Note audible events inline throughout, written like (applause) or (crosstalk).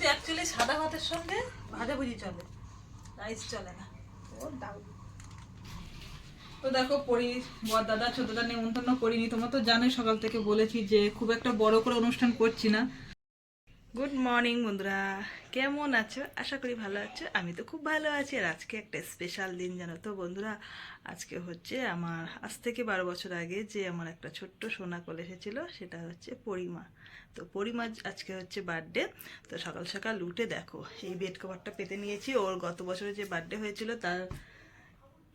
কিন্তু অ্যাকচুয়ালি সাদা ভাতের সঙ্গে ভাজা ভুজি চলে। রাইস চলে না। ও দাও তো দেখো পরি বর দাদা ছোট দাদা নেমন্তন্ন করিনি। তোমরা তো জানোই সকাল থেকে বলেছি যে খুব একটা বড় করে অনুষ্ঠান করছি না। গুড মর্নিং বন্ধুরা কেমন আছো? আশা করি ভালো আছো। আমি তো খুব ভালো আছি। আর আজকে একটা স্পেশাল দিন জানো তো বন্ধুরা। আজকে হচ্ছে আমার আজ থেকে বারো বছর আগে যে আমার একটা ছোট্ট সোনা কল এসেছিল সেটা হচ্ছে পরিমা। তো পরিমা আজকে হচ্ছে বার্থডে তো সকাল সকাল উঠে দেখো, এই বেড কভারটা পেতে নিয়েছি। ওর গত বছরে যে বার্থডে হয়েছিল, তার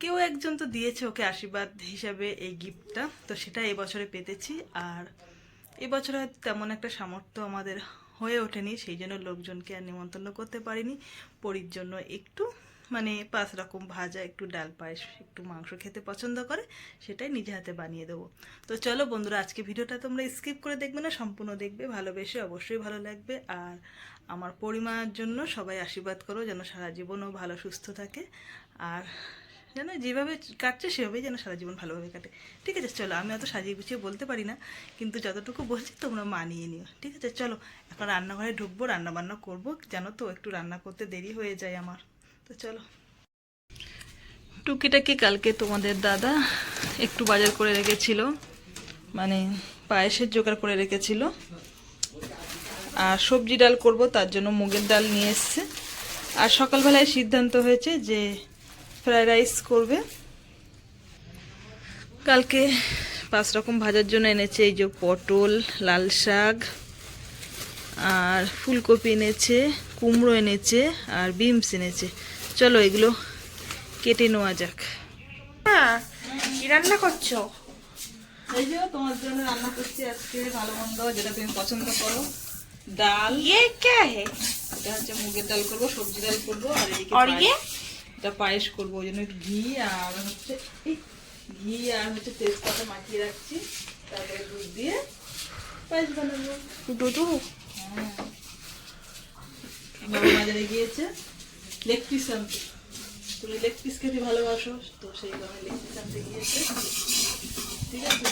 কেউ একজন তো দিয়েছে ওকে আশীর্বাদ হিসাবে এই গিফটটা তো সেটা এবছরে পেতেছি। আর এবছরে হয়তো তেমন একটা সামর্থ্য আমাদের হয়ে ওঠেনি, সেই জন্য লোকজনকে আর নিমন্ত্রণ করতে পারিনি। পরির জন্য একটু মানে পাঁচ রকম ভাজা, একটু ডাল পায়েস, একটু মাংস খেতে পছন্দ করে, সেটাই নিজে হাতে বানিয়ে দেবো। তো চলো বন্ধুরা, আজকে ভিডিওটা তোমরা স্কিপ করে দেখবে না, সম্পূর্ণ দেখবে, ভালোবেসে অবশ্যই ভালো লাগবে। আর আমার পরিমার জন্য সবাই আশীর্বাদ করো, যেন সারা জীবনও ভালো, সুস্থ থাকে। আর যেন যেভাবে কাটছে, সেভাবেই যেন সারা জীবন ভালোভাবে কাটে। ঠিক আছে, চলো, আমি অত সাজিয়ে গুছিয়ে বলতে পারি না, কিন্তু যতটুকু বলছি তোমরা মানিয়ে নিও। ঠিক আছে, চলো, এখন রান্নাঘরে ঢুকবো, রান্নাবান্না করব জানো তো একটু রান্না করতে দেরি হয়ে যায় আমার। তো চলো। টুকিটাকি কালকে তোমাদের দাদা একটু বাজার করে রেখেছিল মানে পায়েসের জোগাড় করে রেখেছিল। আর সবজি ডাল করব, তার জন্য মুগের ডাল নিয়ে এসছে। আর সকালবেলায় সিদ্ধান্ত হয়েছে যে ফ্রাইড রাইস করবে। কালকে পাঁচ রকম ভাজার জন্য এনেছে, এই যে পটল, লাল শাক, আর ফুলকপি এনেছে, কুমড়ো এনেছে, আর বিমস এনেছে। চলো এগুলো কেটে নেওয়া যাক। হ্যাঁ কি রান্না করছ? তোমার জন্য রান্না করছি ভালো মন্দ যেটা তুমি পছন্দ করো। ডাল। ইয়ে কে? হে এটা হচ্ছে মুগের ডাল করব সবজি ডাল করব আর ইয়ে? এটা পায়েস করব ওই জন্য ঘি আর হচ্ছে ঘি আর হচ্ছে তেজপাতা মাখিয়ে রাখছি। তারপরে দুধ দিয়ে পায়েস বানাবো। দুধ? হ্যাঁ। বাজারে গিয়েছে। লেগ পিস আনতে তুমি লেগ পিস খেতে ভালোবাসো তো সেই কারণে লেগ পিস আনতে গিয়েছে। ঠিক আছে?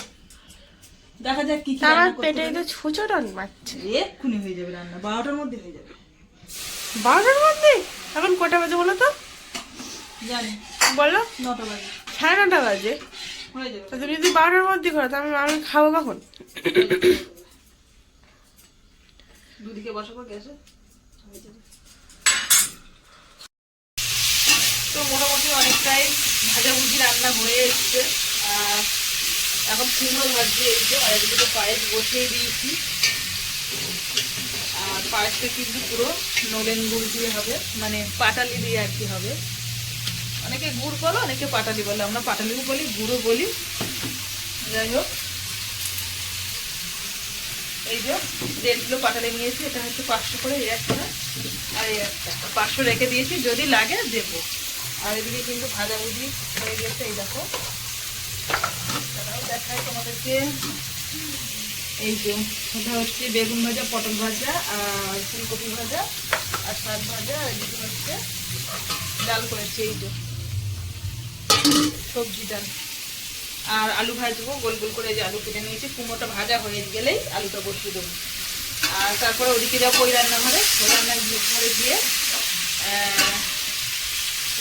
দেখা যাক কি কি আমার পেটে তো ছুচোরন মারছে এক্ষুনি হয়ে যাবে রান্না বারোটার মধ্যে হয়ে যাবে। বারোটার মধ্যে? এখন কটা বাজে বলো তো? জানি। বলো। নটা বাজে। সাড়ে নটা বাজে। হয়ে যাবে। তুমি যদি বারোটার মধ্যে করো তো আমি আমি খাব কখন? দুদিকে বসাবো গ্যাসে হয়ে যাবে তো মোটামুটি অনেকটাই ভাজাভুজি রান্না হয়ে এসছে। এখন কুমড়ো ভাজি যে আর এদিকে পায়েস বসিয়ে দিয়েছি। আর পায়েসটা কিন্তু পুরো নলেন গুড় দিয়ে হবে মানে পাটালি দিয়ে আর কি হবে। অনেকে গুড় বলো, অনেকে পাটালি বলে, আমরা পাটালিও বলি গুঁড়ো বলি। যাই হোক, এই যে দেড় কিলো পাটালি নিয়েছি, এটা হচ্ছে পাঁচশো করে এই একটা আর এই একটা, পাঁচশো রেখে দিয়েছি, যদি লাগে দেবো। আর এদিকে কিন্তু ভাজাভুজি হয়ে গেছে, এই দেখো। দেখাই তোমাদেরকে। এই যে, এটা হচ্ছে বেগুন ভাজা, পটল ভাজা, আর ফুলকপি ভাজা, আর শাক ভাজা, আর এদিকে হচ্ছে ডাল করেছি, এই যে। সবজি ডাল। আর আলু ভাজবো, গোল গোল করে যে আলু কেটে নিয়েছি। কুমড়োটা ভাজা হয়ে গেলেই আলুটা বসিয়ে দেবো। আর তারপরে ওদিকে যাব ওই রান্নাঘরে? ওই রান্নার ঘরে গিয়ে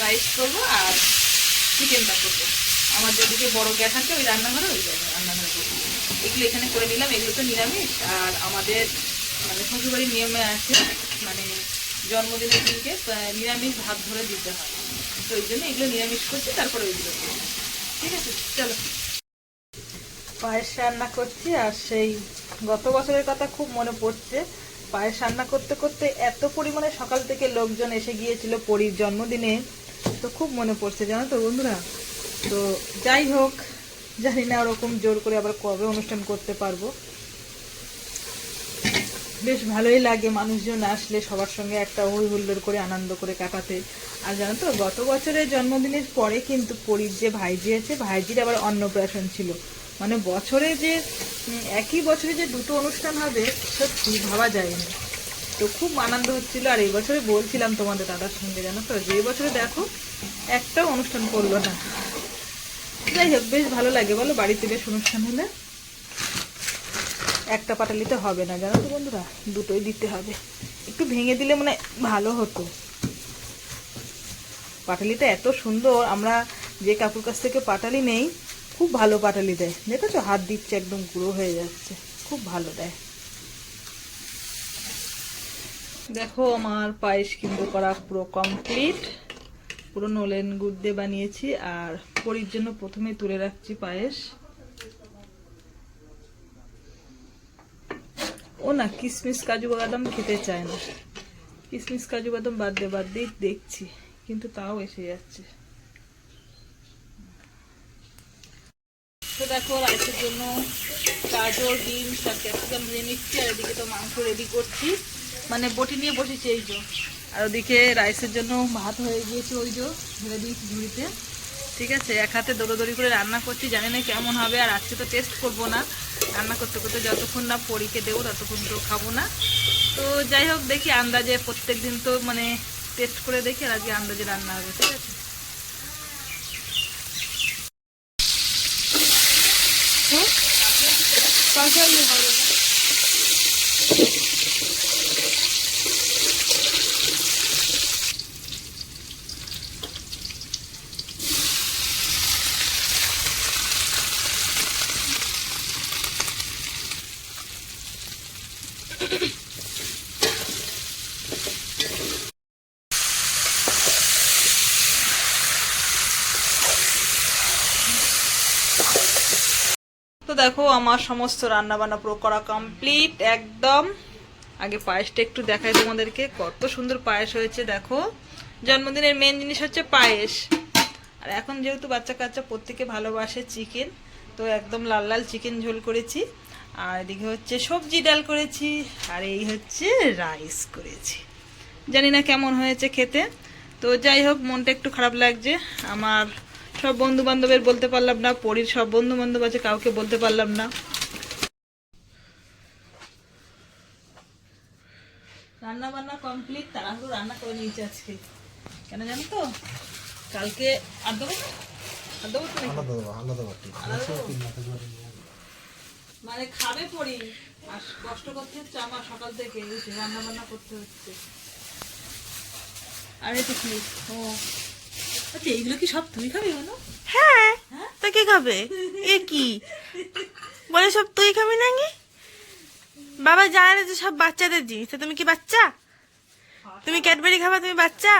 রাইস করব আর চিকেনটা করব। আমার যেদিকে বড় গ্যাস আছে ওই রান্নাঘরে ওই রান্নাঘরে করব। এগুলো এখানে করে নিলাম, এগুলো তো নিরামিষ। আর আমাদের মানে শ্বশুরবাড়ির নিয়মে আছে মানে জন্মদিনের দিনকে নিরামিষ ভাত ধরে দিতে হয়। তো ওই জন্য এগুলো নিরামিষ করছি, তারপরে ওইগুলো ঠিক আছে, চলো। পায়েস রান্না করছি, আর সেই গত বছরের কথা খুব মনে পড়ছে। পায়েস রান্না করতে করতে এত পরিমাণে সকাল থেকে লোকজন এসে গিয়েছিল পরীর জন্মদিনে। তো খুব মনে পড়ছে, জানো তো বন্ধুরা? তো যাই হোক, জানি না ওরকম জোর করে আবার কবে অনুষ্ঠান করতে পারব। বেশ ভালোই লাগে মানুষজন আসলে সবার সঙ্গে একটা হই হুল্লোড় করে, আনন্দ করে কাটাতে। আর জানো তো, গত বছরের জন্মদিনের পরে কিন্তু পরীর যে ভাইজি আছে, ভাইজির আবার অন্নপ্রাশন ছিল। মানে বছরে যে একই বছরে যে দুটো অনুষ্ঠান হবে, সত্যি ভাবা যায়নি। তো খুব আনন্দ হচ্ছিল, আর এই বছরে বলছিলাম তোমাদের দাদার সঙ্গে, জানো তো, যে বছরে দেখো, একটাও অনুষ্ঠান করল না। যাই হোক, বেশ ভালো লাগে বলো, বাড়িতে বেশ অনুষ্ঠান হলে একটা পাটালিতে হবে না, জানো তো বন্ধুরা, দুটোই দিতে হবে। একটু ভেঙে দিলে মানে ভালো হতো। পাটালিটা এত সুন্দর, আমরা যে কাকুর কাছ থেকে পাটালি নেই, খুব ভালো পাটালি দেয়। দেখেছ? হাত দিচ্ছে একদম গুঁড়ো হয়ে যাচ্ছে, খুব ভালো দেয়। দেখো আমার পায়েস কিন্তু করা পুরো কমপ্লিট পুরো নলেন গুড় দিয়ে বানিয়েছি আর পরির জন্য প্রথমে তুলে রাখছি পায়েস। ও না কিশমিশ কাজু বাদাম খেতে চায় না। কিশমিশ কাজু বাদাম বাদ দিয়ে বাদ দিয়ে দেখছি, কিন্তু তাও এসে যাচ্ছে। তো দেখো, রাইসের জন্য গাজর বিনস আর ক্যাপসিকাম দিয়ে নিচ্ছি, আর এদিকে তো মাংস রেডি করছি। মানে বটি নিয়ে বসেছি এই যে। আর ওদিকে রাইসের জন্য ভাত হয়ে গিয়েছে ওই যে, ঢেলে দিয়েছি ঝুড়িতে। ঠিক আছে, এক হাতে দৌড়োদৌড়ি করে রান্না করছি, জানি না কেমন হবে, আর আজকে তো টেস্ট করব না। রান্না করতে করতে যতক্ষণ না পরীকে দেবো, ততক্ষণ তো খাব না। তো যাই হোক, দেখি আন্দাজে প্রত্যেক দিন তো মানে টেস্ট করে দেখি, আর আজকে আন্দাজে রান্না হবে, ঠিক আছে? তো দেখো, আমার সমস্ত রান্না বান্না পুরো করা কমপ্লিট একদম। আগে পায়েসটা একটু দেখাই তোমাদেরকে, কত সুন্দর পায়েস হয়েছে, দেখো। জন্মদিনের মেন জিনিস হচ্ছে পায়েস। আর এখন যেহেতু বাচ্চা কাচ্চা প্রত্যেকে ভালোবাসে চিকেন তো একদম লাল লাল চিকেন ঝোল করেছি। আর এদিকে হচ্ছে সবজি ডাল করেছি, আর এই হচ্ছে রাইস করেছি। জানি না কেমন হয়েছে খেতে। তো যাই হোক, মনটা একটু খারাপ লাগছে। আমার সব বন্ধু বান্ধবের বলতে পারলাম না পরীর সব বন্ধু বান্ধব আছে কাউকে বলতে পারলাম না। রান্না বান্না কমপ্লিট তাড়াহুড়ো রান্না করে নিয়েছি আজকে। কেন জানো তো? কালকে আর দেবো আর দেবো তো মানে খাবে পড়ি আর কষ্ট করতে হচ্ছে আমার সকাল থেকে রান্না বান্না করতে হচ্ছে। আর কি? ও আচ্ছা এইগুলো কি সব তুমি খাবে বলো? হ্যাঁ তা কে খাবে? এ কি? বলে সব তুই খাবি না কি বাবা জানে যে সব বাচ্চাদের জিনিস। তুমি কি বাচ্চা? তুমি ক্যাডবেরি খাবা তুমি বাচ্চা?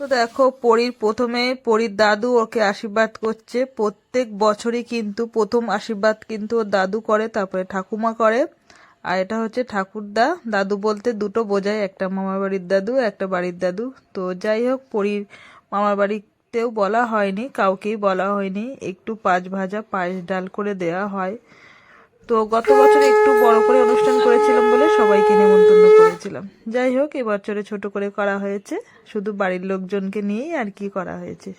তো দেখো পরীর প্রথমে পরীর দাদু ওকে আশীর্বাদ করছে। প্রত্যেক বছরই কিন্তু প্রথম আশীর্বাদ কিন্তু ওর দাদু করে তারপরে ঠাকুমা করে। আর এটা হচ্ছে ঠাকুরদা। দাদু বলতে দুটো বোঝায়, একটা মামার বাড়ির দাদু, একটা বাড়ির দাদু। তো যাই হোক পরীর মামার বাড়িতেও বলা হয়নি, কাউকেই বলা হয়নি। একটু পাঁচ ভাজা পায়েস ডাল করে দেয়া হয়। তো গত বছর একটু বড় করে অনুষ্ঠান করেছিলাম বলে সবাইকে নেমন্তন্ন করেছিলাম। যাই হোক, এবছরে ছোট করে করা হয়েছে। শুধু বাড়ির লোকজনকে নিয়েই আর কি করা হয়েছে।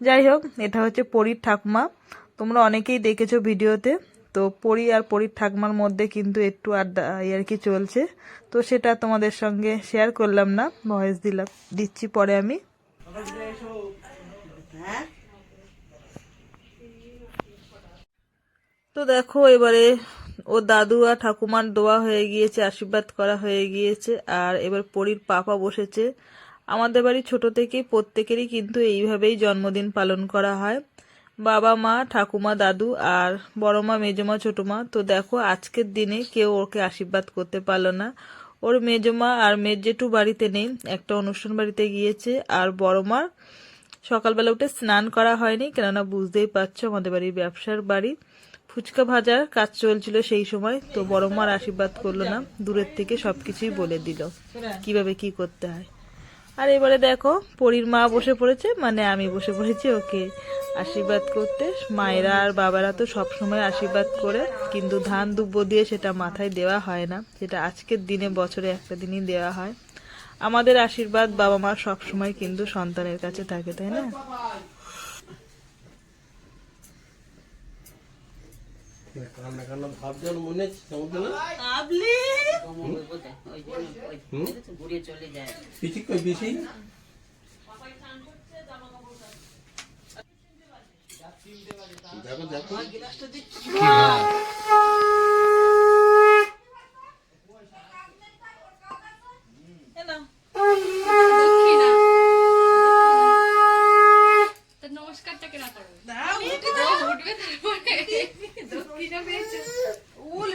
যাই হোক, এটা হচ্ছে পরীর ঠাকুমা। তোমরা অনেকেই দেখেছ ভিডিওতে। তো পরি আর পরীর ঠাকুমার মধ্যে কিন্তু একটু আড্ডা আর কি চলছে। তো সেটা তোমাদের সঙ্গে শেয়ার করলাম না ভয়েস দিলাম, দিচ্ছি পরে আমি। তো দেখো এবারে ও দাদু আর ঠাকুমার দোয়া হয়ে গিয়েছে, আশীর্বাদ করা হয়ে গিয়েছে, আর এবার পরীর পাপা বসেছে। আমাদের বাড়ি ছোট থেকেই প্রত্যেকেরই কিন্তু এইভাবেই জন্মদিন পালন করা হয়। বাবা মা, ঠাকুমা, দাদু আর বড় মা মেজমা ছোট মা। তো দেখো, আজকের দিনে কেউ ওকে আশীর্বাদ করতে পারল না। ওর মেজমা আর মেজেটু বাড়িতে নেই। একটা অনুষ্ঠান বাড়িতে গিয়েছে আর বড় মার সকালবেলা উঠে স্নান করা হয়নি। কেননা বুঝতেই পারছ, আমাদের বাড়ির ব্যবসার বাড়ি। ফুচকা ভাজার কাজ চলছিল সেই সময়, তো বড় মার আশীর্বাদ করল না। দূরের থেকে সবকিছুই বলে দিল। কীভাবে কি করতে হয়? আর এবারে দেখো পরীর মা বসে পড়েছে মানে আমি বসে পড়েছি ওকে আশীর্বাদ করতে। মায়েরা আর বাবারা তো সব সময় আশীর্বাদ করে কিন্তু ধান দুব্য দিয়ে সেটা মাথায় দেওয়া হয় না। সেটা আজকের দিনে বছরে একটা দিনই দেওয়া হয়। আমাদের আশীর্বাদ বাবা মা সব সময় কিন্তু সন্তানের কাছে থাকে তাই না? কান্না কান্না ভাব যেন মনে হচ্ছে সমুদ্র না আবলি পিছিয়ে কই বেশি দেখো দেখো গিলাসটা যে কি কি ভাব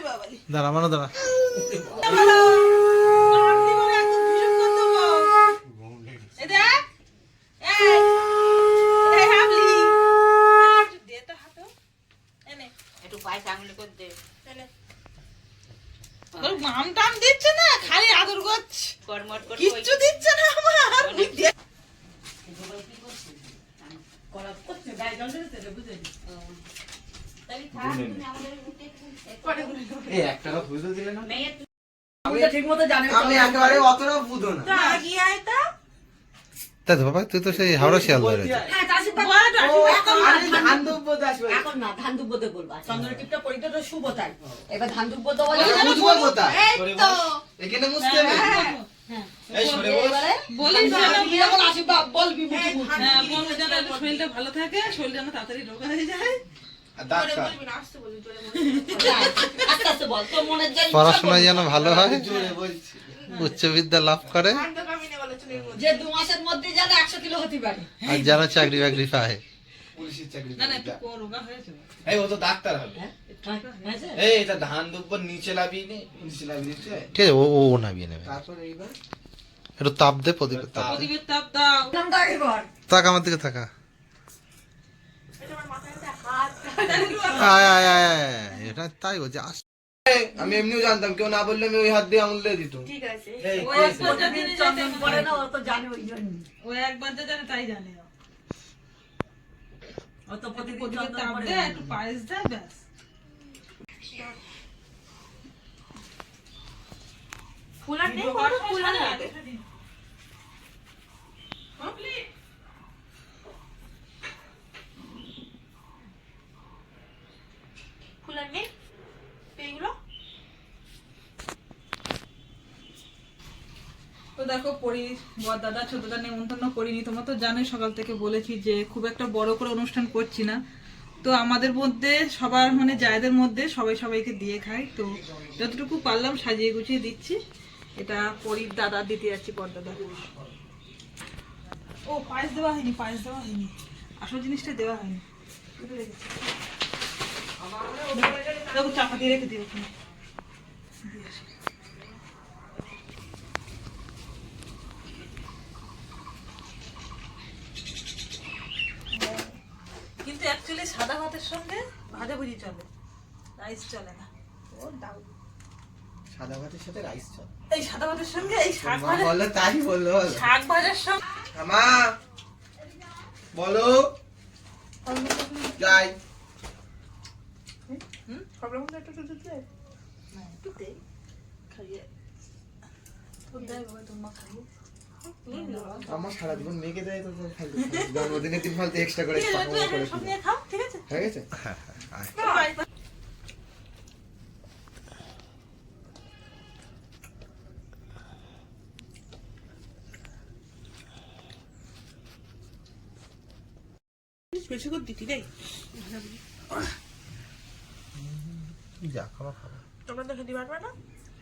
বাবালি দাঁড়া মানো দাঁড়া ভালো আপনি মনে একদম ভীষণ করতে এই দেখ এই এই হাবলি একটু দে তো হাতে এনে একটু পয়সা আঙুলে করে দে এনে ওর মাম টাম দিচ্ছে না খালি আদর করছে কর্মট করে কিচ্ছু দিচ্ছে না আমার ওই দে- এই এক টাকা বুঝতে দিলে না মেয়ে আমি একেবারে অতটা বুঝো না না, গিয়ে আয় তা। তাই তো বাবা তুই তো সেই হাওড়া শিয়াল ধরে বড় আশীর্বাদ। ধান দুব্বো দাস বলে। এখন না ধান দুব্বতে বলবা চন্দ্র টিপটা পরিটা তো শুভ তাই এবার ধান দুব্বো দেওয়া বুঝব কোথায় এই তো। এখানে বুঝতে হবে এই সরে বস বলিস হ্যাঁ, বলব। যেন একটু শরীরটা ভালো থাকে শরীর যেন তাড়াতাড়ি রোগা হয়ে যায়। আর ডাক্তার। আস্তে আস্তে বল তোর মনের যে পড়াশোনায় যেন ভালো হয়। জোরে উচ্চ বিদ্যা লাভ করে। যে দু মাসের মধ্যে যেন একশো কিলো হতে পারে আর যেন চাকরি বাকরি পায় পুলিশের চাকরি না না একটু রোগা হয়েছে এই ও তো ডাক্তার হবে এই এটা ধান দুব্বো নিচে লাভিয়ে নে নিচে লাভিয়ে দিচ্ছে ঠিক আছে ও ও ও নামিয়ে নেবে তারপর এইবার একটু তাপ দে প্রদীপের তাপ প্রদীপের তাপ দাও নামটা আগে কর। তাক আমার দিকে থাকা আয় আয় আয় আয়, আয়। এটা তাই বলছে আস এই, আমি এমনিও জানতাম কেউ না বললে আমি ওই হাত দিয়ে আঙুল দিয়ে দিত এই, ও একবার যা জেনে চন্দন যেতে পরে না ও তো জানে ওই জন্য ও একবার যা জানে তাই জানে ও। ও তো প্রতিদিন প্রদীপের চন্দন তাপ পরে দে না। একটু পায়েস দে ব্যাস ফুলার নেই রোগার কোনো ফুলার সময় নেই। সারা দিন। Complete? ফুলার নেই এইগুলো তো দেখো, পরি, বর দাদা ছোটদা নেমন্তন্ন করিনি। তোমরা তো জানোই, সকাল থেকে বলেছি যে খুব একটা বড় করে অনুষ্ঠান করছি না। তো আমাদের মধ্যে, সবার মানে জায়দের মধ্যে, সবাই সবাইকে দিয়ে খাই। তো যতটুকু পারলাম সাজিয়ে গুছিয়ে দিচ্ছি। এটা পরির দাদা, দিতে যাচ্ছি বর দাদা। ও, পায়েস দেওয়া হয়নি, পায়েস দেওয়া হয়নি। আসল জিনিসটা দেওয়া হয়নি। দেখো, চাপা দিয়ে রেখে দিও ওখানে দিয়ে আসি। কিন্তু অ্যাকচুয়ালি সাদা ভাতের সঙ্গে? ভাজা ভুজি চলে। রাইস চলে না। ও সাদা ভাতের সাথে রাইস চল। এই সাদা ভাতের সঙ্গে এই শাক ভাজা বলল তাই বলো শাক ভাজার সঙ্গে মা বলো। যাই। হুম? সবটার মধ্যে একটু একটু দিতে না একটু খাইয়ে। আমার সারা জীবন মেয়েকে দেয় তো। (laughs) জন্মদিনে তিন ফালতু এক্সট্রা করে ঠিক আছে হয়ে গেছে? বেশি করে দিতি রে। যা খাওয়া খাওয়া তোমরা তো খেতে পারবে না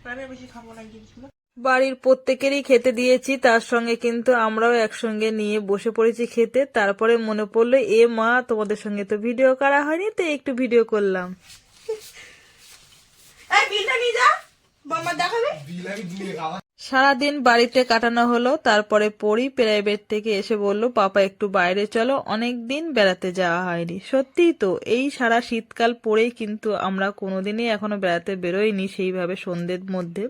আমি বেশি খাব না জিনিসগুলো। বাড়ির প্রত্যেকেরই খেতে দিয়েছি তার সঙ্গে কিন্তু আমরাও একসঙ্গে নিয়ে বসে পড়েছি খেতে। তারপরে মনে পড়ল এ মা তোমাদের সঙ্গে তো ভিডিও করা হয়নি তো একটু ভিডিও করলাম। সারাদিন বাড়িতে কাটানো হলো তারপরে পড়ি প্রাইভেট থেকে এসে বলল পাপা একটু বাইরে চলো অনেক দিন বেড়াতে যাওয়া হয়নি। সত্যিই তো এই সারা শীতকাল পরেই কিন্তু আমরা কোনোদিনই এখনও বেড়াতে বেরোইনি সেইভাবে সন্ধ্যের মধ্যে।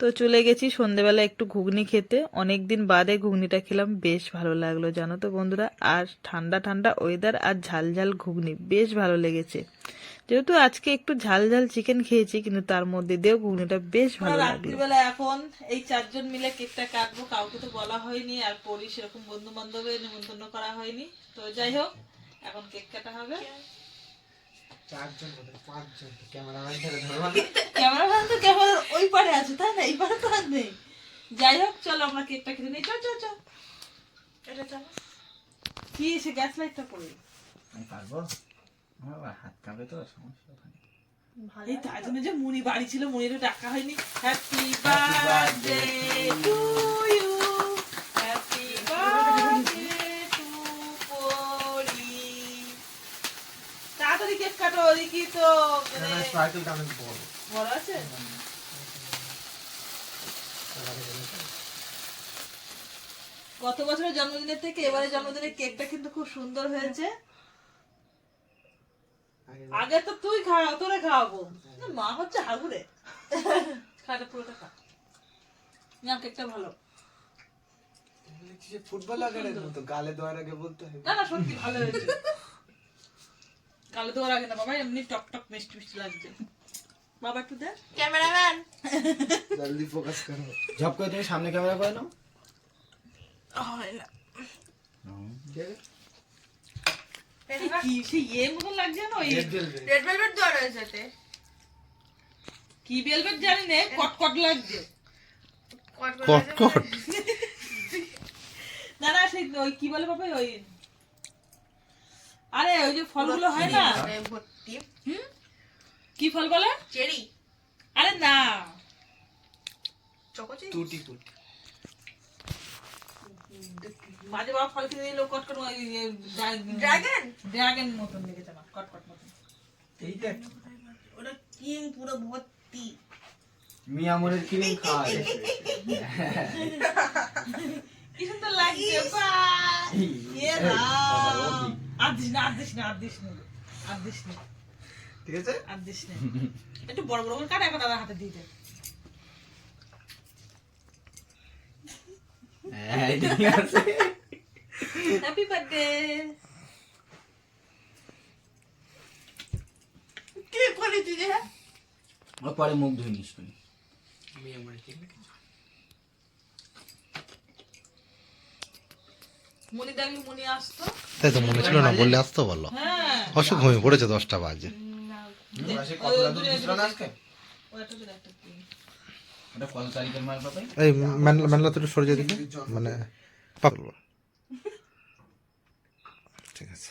তো চলে গেছি সন্ধেবেলা একটু ঘুগনি খেতে। অনেক দিন বাদে ঘুগনিটা খেলাম বেশ ভালো লাগল জানো তো বন্ধুরা। আর ঠান্ডা ঠান্ডা ওয়েদার আর ঝাল ঝাল ঘুগনি বেশ ভালো লেগেছে। যেহেতু আজকে একটু ঝাল ঝাল চিকেন খেয়েছি কিন্তু তার মধ্যে দিয়েও ঘুগনিটা বেশ ভালো লাগল। রাত্রিবেলা এখন এই চারজন মিলে কেকটা কাটবো কাউকে তো বলা হয়নি আর পরি সেরকম বন্ধু বান্ধবের নিমন্ত্রণ করা হয়নি। তো যাই হোক এখন কেক কাটা হবে। চারজন কোথায় পাঁচজন। ক্যামেরাম্যান ছেড়ে ধরবা ক্যামেরাম্যান তো ক্যামেরার ওই পারে আছে তাই না? এই পারে তো আর নেই। যাই হোক চলো আমরা কেকটা খেতে নিই। চল চল চল। এটা চলো কি সে গ্যাস লাইটটা পড়ে? আমি পারব? আমার হাত কাঁপে তো সমস্যা ওখানে এই তার জন্য যে মুনি বাড়ি ছিল মুনিরও ডাকা হয়নি। Happy birthday to you birthday to Pari তাড়াতাড়ি কেক কাটো তো ওদিকে তো মানে বড় আছে? গত বছরের জন্মদিনের থেকে এবারে জন্মদিনের কেকটা কিন্তু খুব সুন্দর হয়েছে। আগে তো তুই খাওয়া তোরে খাওয়াবো। মা হচ্ছে হাগুরে। খাটা পুরোটা খা। না কেকটা ভালো। ফুটবল লাগানোর মতো? গালে দেওয়ার আগে বলতে হবে। না না সত্যি ভালো হয়েছে। কালো দেওয়ার আগে না বাবা এমনি টক টক মিষ্টি মিষ্টি লাগছে। বাবা একটু দে। ক্যামেরাম্যান। জলদি ফোকাস করো। ঝপ করে তুমি সামনে ক্যামেরা করে নাও। হয় না। কি? সে ইয়ে মতো লাগছে না ওই? রেড ভেলভেট দেওয়া রয়েছে কি জানি না কটকট লাগছে। না না সেই ওই কি বলে বাবা ওই আরে ওই যে ফলগুলো হয় না? হুম? কি ফল বলে? চেরি। আরে না। টুটি ফুটি। মাঝে বাবা ফল কিনে দিল কটকট ড্রাগন? ড্রাগন মতন লেগেছে আমার কটকট মতন। ওটা কিং পুরো ভর্তি। মিয়া মনের কিনে খায়। কি সুন্দর লাগছে বাহ! এ। আর দিস না আর দিস না আর দিস না আর দিস না। ঠিক আছে? আর দিস না। একটু বড় বড় করে কাটা এখন দাদার হাতে দিয়ে দে। হ্যাঁ ঠিক হ্যাপি বার্থডে কি পরে মুখ ধুই নিস তুমি আমার কিনে মনি ডাকলে মনি আসতো তাই তো মনে ছিল না বললে আসতো বলো। হ্যাঁ। অসুখ ঘুমিয়ে পড়েছে দশটা বাজে। এই ম্যানলা তো সরে যেতে মানে ঠিক আছে।